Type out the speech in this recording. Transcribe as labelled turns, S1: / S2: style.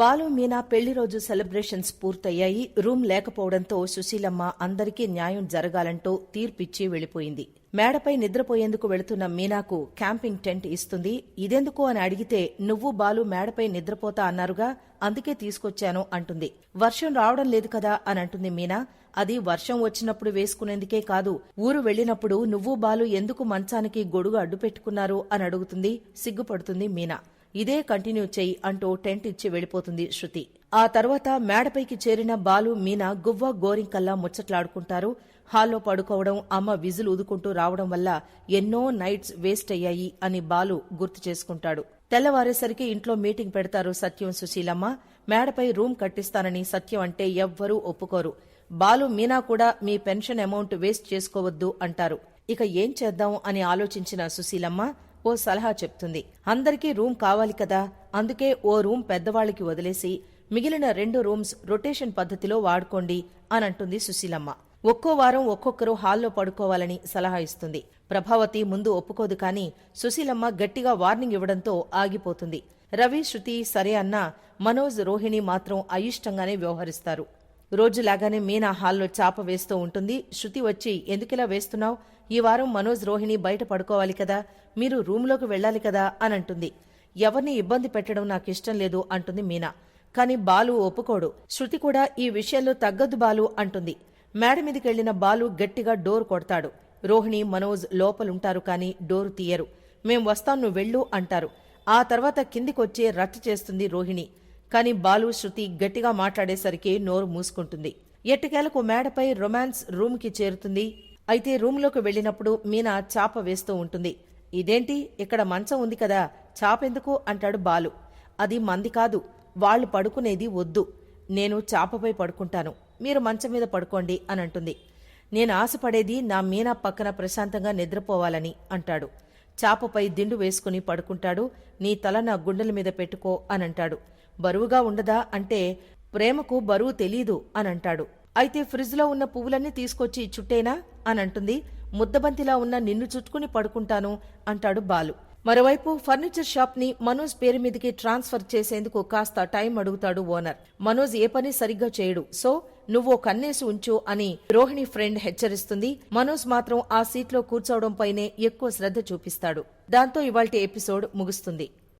S1: బాలు మీనా పెళ్ళి రోజు సెలబ్రేషన్స్ పూర్తయ్యాయి. రూమ్ లేకపోవడంతో సుశీలమ్మ అందరికీ న్యాయం జరగాలంటూ తీర్పిచ్చి వెళ్ళిపోయింది మేడపై నిద్రపోయేందుకు వెళుతున్న మీనాకు క్యాంపింగ్ టెంట్ ఇస్తుంది. ఇదెందుకు అని అడిగితే నువ్వు బాలు మేడపై నిద్రపోతా అన్నారుగా అందుకే తీసుకొచ్చాను అంటుంది. వర్షం రావడం లేదు కదా అని అంటుంది మీనా. అది వర్షం వచ్చినప్పుడు వేసుకునేందుకే కాదు ఊరు వెళ్ళినప్పుడు నువ్వు బాలు ఎందుకు మంచానికి గొడుగు అడ్డు పెట్టుకున్నారు అని అడుగుతుంది. సిగ్గుపడుతుంది మీనా. ఇదే కంటిన్యూ చెయ్యి అంటూ టెంట్ ఇచ్చి వెళ్ళిపోతుంది శృతి. ఆ తర్వాత మేడపైకి చేరిన బాలు మీనా గువ్వ గోరింకల్లా ముచ్చట్లాడుకుంటారు. హాల్లో పడుకోవడం అమ్మ విజులు ఊదుకుంటూ రావడం వల్ల ఎన్నో నైట్స్ వేస్ట్ అయ్యాయి అని బాలు గుర్తు చేసుకుంటాడు. తెల్లవారేసరికి ఇంట్లో మీటింగ్ పెడతారు సత్యం సుశీలమ్మ. మేడపై రూమ్ కట్టిస్తానని సత్యం అంటే ఎవ్వరూ ఒప్పుకోరు. బాలు మీనా కూడా మీ పెన్షన్ అమౌంట్ వేస్ట్ చేసుకోవద్దు అంటారు. ఇక ఏం చేద్దాం అని ఆలోచించిన సుశీలమ్మ ఓ సలహా చెప్తుంది. అందరికీ రూమ్ కావాలి కదా అందుకే ఓ రూమ్ పెద్దవాళ్ళకి వదిలేసి మిగిలిన రెండు రూమ్స్ రొటేషన్ పద్ధతిలో వాడుకోండి అని అంటుంది సుశీలమ్మ. ఒక్కో వారం ఒక్కొక్కరు హాల్లో పడుకోవాలని సలహా ఇస్తుంది. ప్రభావతి ముందు ఒప్పుకోదు కానీ సుశీలమ్మ గట్టిగా వార్నింగ్ ఇవ్వడంతో ఆగిపోతుంది. రవి శృతి సరే అన్నా మనోజ్ రోహిణి మాత్రం అయిష్టంగానే వ్యవహరిస్తారు. రోజులాగానే మీనా హాల్లో చాప వేస్తూ ఉంటుంది. శృతి వచ్చి ఎందుకిలా వేస్తున్నావు? ఈ వారం మనోజ్ రోహిణి బయట పడుకోవాలి కదా. మీరు రూంలోకి వెళ్ళాలి కదా అని అంటుంది. ఎవరిని ఇబ్బంది పెట్టడం నాకు ఇష్టం లేదు అంటుంది మీనా. కాని బాలు ఒప్పుకోడు. శృతి కూడా ఈ విషయంలో తగ్గద్దు బాలు అంటుంది. మేడ మీదకెళ్ళిన బాలు గట్టిగా డోర్ కొడతాడు. రోహిణి మనోజ్ లోపలుంటారు కాని డోరు తీయరు. మేం వస్తాం నువ్వు వెళ్ళు అంటారు. ఆ తర్వాత కిందికొచ్చే రచ్చ చేస్తుంది రోహిణి. కానీ బాలు శృతి గట్టిగా మాట్లాడేసరికి నోరు మూసుకుంటుంది. ఎట్టకేలకు మేడపై రొమాన్స్ రూమ్కి చేరుతుంది. అయితే రూంలోకి వెళ్ళినప్పుడు మీనా చాప వేస్తూ ఉంటుంది. ఇదేంటి? ఇక్కడ మంచం ఉంది కదా. చాపెందుకు అంటాడు బాలు. అది మంది కాదు. వాళ్ళు పడుకునేది వద్దు. నేను చాపపై పడుకుంటాను. మీరు మంచం మీద పడుకోండి అని అంటుంది. నేను ఆశపడేది నా మీనా పక్కన ప్రశాంతంగా నిద్రపోవాలని అంటాడు. చాపపై దిండు వేసుకుని పడుకుంటాడు. నీ తల నా గుండెల మీద పెట్టుకో అనంటాడు బరువుగా ఉండదా అంటే ప్రేమకు బరువు తెలీదు అంటాడు అయితే ఫ్రిడ్జ్లో ఉన్న పువ్వులన్నీ తీసుకొచ్చి చుట్టేనా? అనంటుంది. ముద్దబంతిలా ఉన్న నిన్ను చుట్టుకుని పడుకుంటాను అంటాడు బాలు. మరోవైపు ఫర్నిచర్ షాప్ని మనోజ్ పేరు మీదకి ట్రాన్స్ఫర్ చేసేందుకు కాస్త టైం అడుగుతాడు ఓనర్. మనోజ్ ఏ పని సరిగ్గా చేయడు. సో నువ్వు కన్నేసి ఉంచు అని రోహిణి ఫ్రెండ్ హెచ్చరిస్తుంది. మనోజ్ మాత్రం ఆ సీట్లో కూర్చోవడం పైనే ఎక్కువ శ్రద్ధ చూపిస్తాడు. దాంతో ఇవాల్టి ఎపిసోడ్ ముగుస్తుంది.